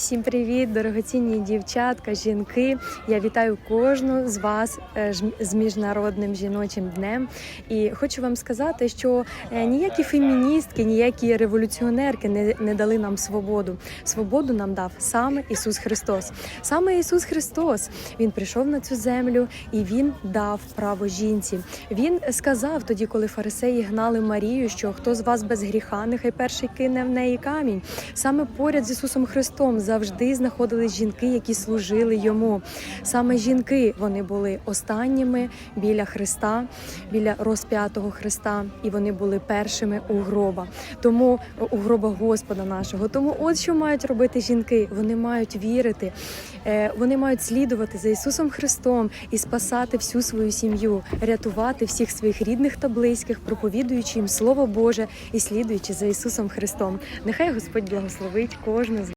Всім привіт, дорогоцінні дівчатка, жінки. Я вітаю кожну з вас е, з міжнародним жіночим днем. І хочу вам сказати, що е, ніякі феміністки, ніякі революціонерки не, не дали нам свободу. Свободу нам дав саме Ісус Христос. Саме Ісус Христос Він прийшов на цю землю і Він дав право жінці. Він сказав тоді, коли фарисеї гнали Марію, що хто з вас без гріха, нехай перший кине в неї камінь. Саме поряд з Ісусом Христом завжди знаходились жінки, які служили йому. Саме жінки вони були останніми біля Христа, біля розп'ятого Христа, і вони були першими у гроба. Тому у гроба Господа нашого. Тому, от що мають робити жінки. Вони мають вірити, е, вони мають слідувати за Ісусом Христом і спасати всю свою сім'ю, рятувати всіх своїх рідних та близьких, проповідуючи їм Слово Боже і слідуючи за Ісусом Христом. Нехай Господь благословить кожну з